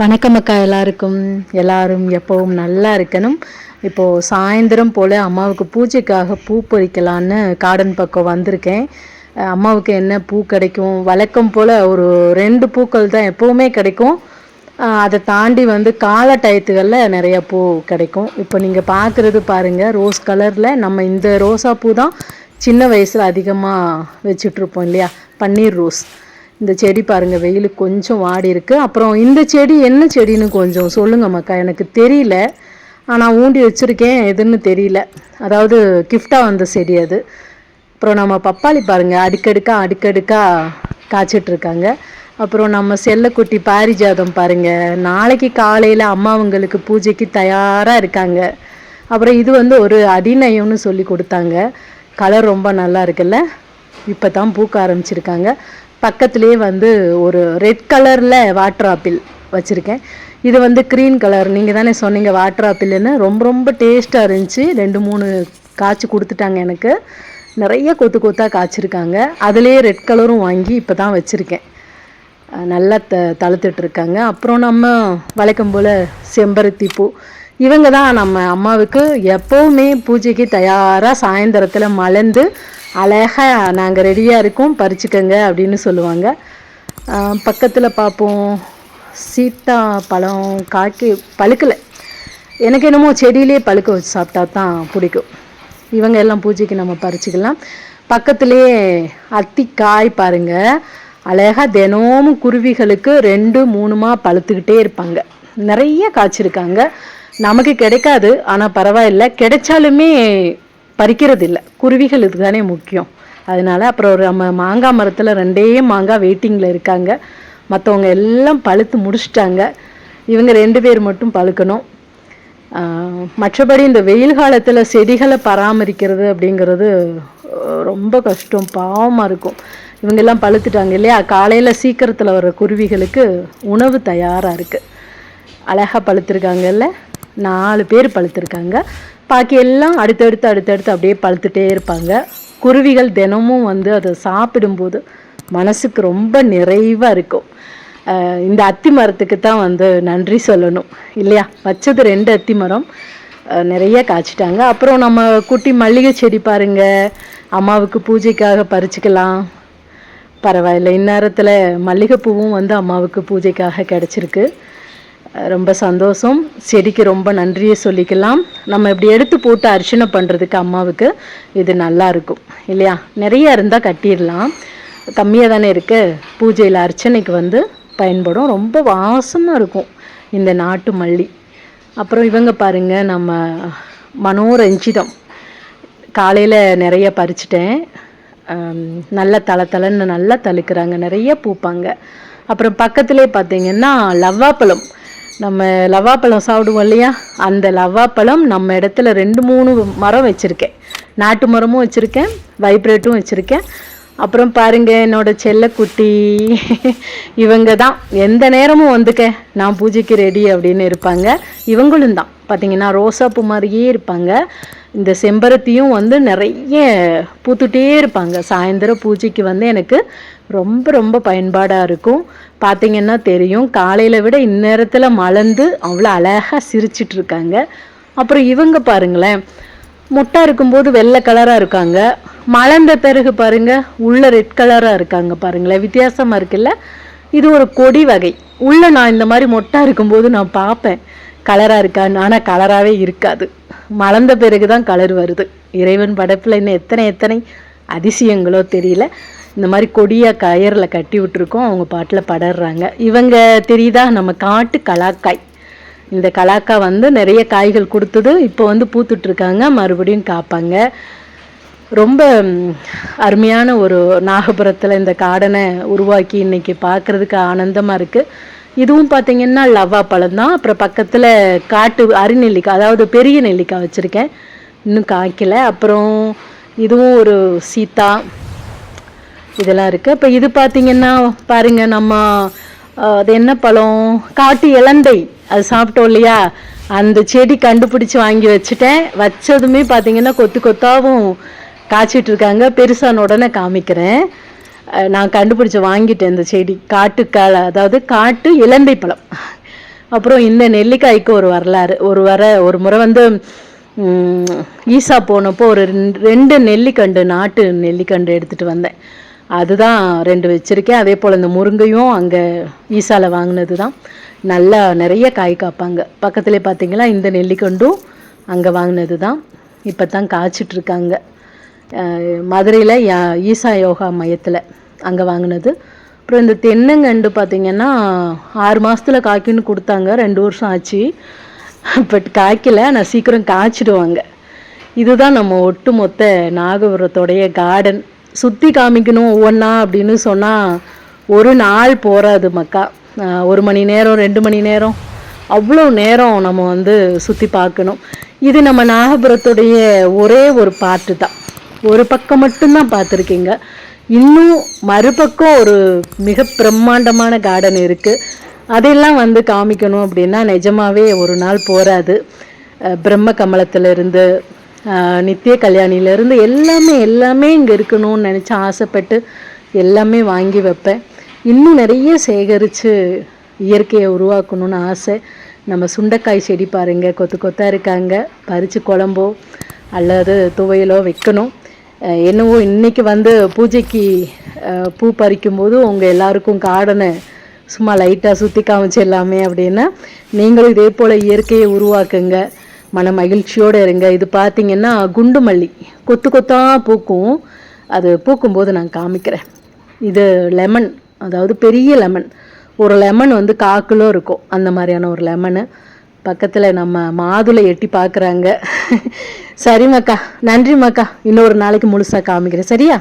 வணக்கம் அக்கா எல்லாருக்கும். எல்லாரும் எப்பவும் நல்லா இருக்கணும். இப்போது சாயந்தரம் போல் அம்மாவுக்கு பூஜைக்காக பூ பறிக்கலான்னு கார்டன் பக்கம் வந்திருக்கேன். அம்மாவுக்கு என்ன பூ கிடைக்கும்? வழக்கம் போல் ஒரு ரெண்டு பூக்கள் தான் எப்போவுமே கிடைக்கும். அதை தாண்டி வந்து கால டயத்துகளில் நிறைய பூ கிடைக்கும். இப்போ நீங்கள் பார்க்குறது பாருங்கள் ரோஸ் கலரில் நம்ம இந்த ரோசா பூ தான் சின்ன வயசில் அதிகமாக வச்சுட்ருப்போம் இல்லையா? பன்னீர் ரோஸ். இந்த செடி பாருங்க வெயிலுக்கு கொஞ்சம் வாடி இருக்கு. அப்புறம் இந்த செடி என்ன செடின்னு கொஞ்சம் சொல்லுங்க மக்கா எனக்கு தெரியல. ஆனால் ஊண்டி வச்சுருக்கேன் எதுன்னு தெரியல. அதாவது கிஃப்டாக வந்த செடி அது. அப்புறம் நம்ம பப்பாளி பாருங்கள் அடுக்கடுக்கா அடுக்கடுக்கா காய்ச்சிட்ருக்காங்க அப்புறம் நம்ம செல்லக்குட்டி பாரிஜாதம் பாருங்கள் நாளைக்கு காலையில் அம்மாவங்களுக்கு பூஜைக்கு தயாராக இருக்காங்க. அப்புறம் இது வந்து ஒரு அடிநயம்னு சொல்லி கொடுத்தாங்க. கலர் ரொம்ப நல்லா இருக்குல்ல? இப்போ தான் பூக்க ஆரம்பிச்சிருக்காங்க. பக்கத்துலேயே வந்து ஒரு ரெட் கலரில் வாட்டர் ஆப்பிள் வச்சுருக்கேன். இது வந்து க்ரீன் கலர் நீங்கள் தானே சொன்னீங்க வாட்டர் ஆப்பிள்னு ரொம்ப ரொம்ப டேஸ்ட்டாக இருந்துச்சு. ரெண்டு மூணு காய்ச்சி கொடுத்துட்டாங்க எனக்கு. நிறைய கொத்து கொத்தாக காய்ச்சிருக்காங்க. அதுலேயே ரெட் கலரும் வாங்கி இப்போ தான் வச்சுருக்கேன் நல்லா த தளர்த்துட்டு இருக்காங்க. அப்புறம் நம்ம வழக்கம் போல் செம்பருத்தி பூ. இவங்க தான் நம்ம அம்மாவுக்கு எப்போவுமே பூஜைக்கு தயாராக சாயந்தரத்தில் மலர்ந்து அழகாக நாங்கள் ரெடியாக இருக்கோம் பறிச்சுக்கங்க அப்படின்னு சொல்லுவாங்க. பக்கத்தில் பார்ப்போம் சீத்தா பழம் காய்க்கு பழுக்கலை. எனக்கு என்னமோ செடியிலே பழுக்க வச்சு சாப்பிட்டா தான் பிடிக்கும். இவங்க எல்லாம் பூஜைக்கு நம்ம பறிச்சுக்கலாம். பக்கத்துலேயே அத்திக்காய் பாருங்க. அழகாக தினமும் குருவிகளுக்கு ரெண்டு மூணுமா பழுத்துக்கிட்டே இருப்பாங்க. நிறைய காய்ச்சிருக்காங்க. நமக்கு கிடைக்காது ஆனால் பரவாயில்ல. கிடைச்சாலுமே பறிக்கிறது இல்லை குருவிகளுக்கு தானே முக்கியம். அதனால அப்புறம் ஒரு நம்ம மாங்காய் மரத்தில் ரெண்டே மாங்காய் வெயிட்டிங்கில் இருக்காங்க. மற்றவங்க எல்லாம் பழுத்து முடிச்சிட்டாங்க. இவங்க ரெண்டு பேர் மட்டும் பழுக்கணும். மற்றபடி இந்த வெயில் காலத்தில் செடிகளை பராமரிக்கிறது அப்படிங்கிறது ரொம்ப கஷ்டம். பாவமாக இருக்கும். இவங்கெல்லாம் பழுத்துட்டாங்க இல்லையா? காலையில் சீக்கிரத்தில் வர்ற குருவிகளுக்கு உணவு தயாராக இருக்குது அழகாக பழுத்திருக்காங்கல்ல? நாலு பேர் பழுத்திருக்காங்க. பாக்கி எல்லாம் அடுத்தடுத்து அடுத்தடுத்து அப்படியே பழுத்துட்டே இருப்பாங்க. குருவிகள் தினமும் வந்து அதை சாப்பிடும்போது மனசுக்கு ரொம்ப நிறைவாக இருக்கும். இந்த அத்தி மரத்துக்கு தான் வந்து நன்றி சொல்லணும். இல்லையா? வச்சது ரெண்டு அத்தி மரம் நிறைய காய்ச்சிட்டாங்க. அப்புறம் நம்ம குட்டி மல்லிகை செடி பாருங்க. அம்மாவுக்கு பூஜைக்காக பறிச்சுக்கலாம். பரவாயில்ல. இந்நேரத்தில் மல்லிகைப்பூவும் வந்து அம்மாவுக்கு பூஜைக்காக கிடச்சிருக்கு. ரொம்ப சந்தோஷம். செடிக்கு ரொம்ப நன்றியை சொல்லிக்கலாம். நம்ம இப்படி எடுத்து போட்டு அர்ச்சனை பண்ணுறதுக்கு அம்மாவுக்கு இது நல்லா இருக்கும். இல்லையா? நிறைய இருந்தால் கட்டிடலாம். கம்மியாக தானே இருக்கு. பூஜையில் அர்ச்சனைக்கு வந்து பயன்படும். ரொம்ப வாசமாக இருக்கும் இந்த நாட்டு மல்லி. அப்புறம் இவங்க பாருங்க நம்ம மனோரஞ்சிதம். காலையில் நிறைய பறிச்சிட்டேன். நல்ல தலை தலைன்னு நல்லா தழுக்கிறாங்க. நிறைய பூப்பாங்க. அப்புறம் பக்கத்திலே பார்த்தீங்கன்னா லவ்வாப்பழம். நம்ம லவ்வாப்பழம் சாப்பிடுவோம் இல்லையா? அந்த லவ்வாப்பழம் நம்ம இடத்துல ரெண்டு மூணு மரம் வச்சுருக்கேன். நாட்டு மரமும் வச்சுருக்கேன் வைப்ரேட்டும் வச்சுருக்கேன். அப்புறம் பாருங்க என்னோட செல்லக்குட்டி இவங்க தான். எந்த நேரமும் வந்துக்க நான் பூஜைக்கு ரெடி அப்படின்னு இருப்பாங்க. இவங்களும் தான். பார்த்தீங்கன்னா ரோசாப்பூ மாதிரியே இருப்பாங்க. இந்த செம்பருத்தியும் வந்து நிறைய பூத்துட்டே இருப்பாங்க. சாயந்தரம் பூஜைக்கு வந்து எனக்கு ரொம்ப ரொம்ப பயன்பாடாக இருக்கும். பார்த்தீங்கன்னா தெரியும். காலையில் விட இந்நேரத்தில் மலர்ந்து அவ்வளோ அழகாக சிரிச்சிட்டு இருக்காங்க அப்புறம் இவங்க பாருங்களேன். முட்டை இருக்கும்போது வெள்ளை கலராக இருக்காங்க. மலர்ந்த பிறகு பாருங்க உள்ள ரெட் கலராக இருக்காங்க பாருங்களேன். வித்தியாசமாக இருக்குல்ல? இது ஒரு கொடி வகை. உள்ள நான் இந்த மாதிரி மொட்டாக இருக்கும்போது நான் பார்ப்பேன் கலராக இருக்கான்னு. ஆனால் கலராகவே இருக்காது. மலர்ந்த பிறகு தான் கலர் வருது. இறைவன் படைப்பில் இன்னும் எத்தனை எத்தனை அதிசயங்களோ தெரியல. இந்த மாதிரி கொடியாக கயரில் கட்டி விட்டுருக்கோம். அவங்க பாட்டில் படர்றாங்க. இவங்க தெரியுதா? நம்ம காட்டு கலாக்காய். இந்த கலாக்காய் வந்து நிறைய காய்கள் கொடுத்தது. இப்போ வந்து பூத்துட்ருக்காங்க. மறுபடியும் காப்பாங்க. ரொம்ப அருமையான ஒரு நாகபுரத்தில் இந்த காடனை உருவாக்கி இன்னைக்கு பார்க்கறதுக்கு ஆனந்தமாக இருக்குது இதுவும் பார்த்தீங்கன்னா லவ்வா பழம் தான். அப்புறம் பக்கத்தில் காட்டு அரிநெல்லிக்காய் அதாவது பெரிய நெல்லிக்காய் வச்சுருக்கேன். இன்னும் காய்க்கல. அப்புறம் இதுவும் ஒரு சீத்தா. இதெல்லாம் இருக்குது இப்போ இது பார்த்தீங்கன்னா பாருங்க நம்ம அது என்ன பழம்? காட்டு இலந்தை. அது சாப்பிட்டோம் இல்லையா? அந்த செடி கண்டுபிடிச்சி வாங்கி வச்சுட்டேன். வச்சதுமே பார்த்தீங்கன்னா கொத்து கொத்தாவும் காய்ச்சிட்டு இருக்காங்க. பெருசான உடனே காமிக்கிறேன். நான் கண்டுபிடிச்சி வாங்கிட்டேன் இந்த செடி. காட்டு கால அதாவது காட்டு இலந்தை பழம். அப்புறம் இந்த நெல்லிக்காய்க்கு ஒரு வரலாறு. ஒரு வர ஒரு முறை வந்து ஈசா போனப்போ ஒரு ரெண்டு- ரெண்டு நெல்லிக்கண்டு நாட்டு நெல்லிக்கண்டு எடுத்துகிட்டு வந்தேன். அதுதான் ரெண்டு வச்சுருக்கேன். அதே போல் இந்த முருங்கையும் அங்கே ஈசால வாங்கினது தான் நல்லா நிறைய காய் காப்பாங்க. பக்கத்துலேயே பார்த்தீங்களா இந்த நெல்லிக்கண்டும் அங்கே வாங்கினது தான் இப்போ தான் காய்ச்சிட்ருக்காங்க மதுரையில் ஈசா யோகா மையத்தில் அங்கே வாங்கினது. அப்புறம் இந்த தென்னங்கண்டு பார்த்திங்கன்னா ஆறு மாதத்தில் காய்க்குன்னு கொடுத்தாங்க. ரெண்டு வருஷம் ஆச்சு. பட் காய்க்கல. ஆனால் சீக்கிரம் காய்ச்சிடுவாங்க. இதுதான் நம்ம ஒட்டுமொத்த நாகபுரத்தோடைய கார்டன் சுற்றி காமிக்கணும் ஒவ்வொன்றா அப்படின்னு சொன்னால் ஒரு நாள் போகாது மக்கா. ஒரு மணி நேரம் ரெண்டு மணி நேரம். அவ்வளோ நேரம் நம்ம வந்து சுற்றி பார்க்கணும். இது நம்ம நாகபுரத்துடைய ஒரே ஒரு பாட்டு தான். ஒரு பக்கம் மட்டும்தான் பார்த்துருக்கீங்க. இன்னும் மறுபக்கம் ஒரு மிக பிரம்மாண்டமான கார்டன் இருக்குது அதெல்லாம் வந்து காமிக்கணும் அப்படின்னா நிஜமாகவே ஒரு நாள் போகாது பிரம்ம கமலத்திலிருந்து நித்திய கல்யாணியிலேருந்து எல்லாமே எல்லாமே இங்கே இருக்கணும்னு நினச்சி ஆசைப்பட்டு எல்லாமே வாங்கி வைப்பேன். இன்னும் நிறைய சேகரித்து இயற்கையை உருவாக்கணும்னு ஆசை. நம்ம சுண்டைக்காய் செடி பாருங்கள் கொத்து கொத்தாக இருக்காங்க பறித்து குழம்போ அல்லது துவையலோ வைக்கணும். என்னவோ இன்றைக்கி வந்து பூஜைக்கு பூ பறிக்கும்போது உங்கள் எல்லாருக்கும் கார்டனை சும்மா லைட்டாக சுற்றி காமிச்சிடலாமே அப்படின்னா நீங்களும் இதே போல் இயற்கையை உருவாக்குங்க. மன மகிழ்ச்சியோடு இருங்க. இது பார்த்தீங்கன்னா குண்டு மல்லி கொத்து கொத்தாக பூக்கும். அது பூக்கும்போது நான் காமிக்கிறேன். இது லெமன் அதாவது பெரிய லெமன் ஒரு லெமன் வந்து காக்கிலோ இருக்கும் அந்த மாதிரியான ஒரு லெமனு பக்கத்தில் நம்ம மாதுளை எட்டி பார்க்குறாங்க சரி மக்கா நன்றி மக்கா இன்னொரு நாளைக்கு முழுசாக காமிக்கிறேன். சரியா?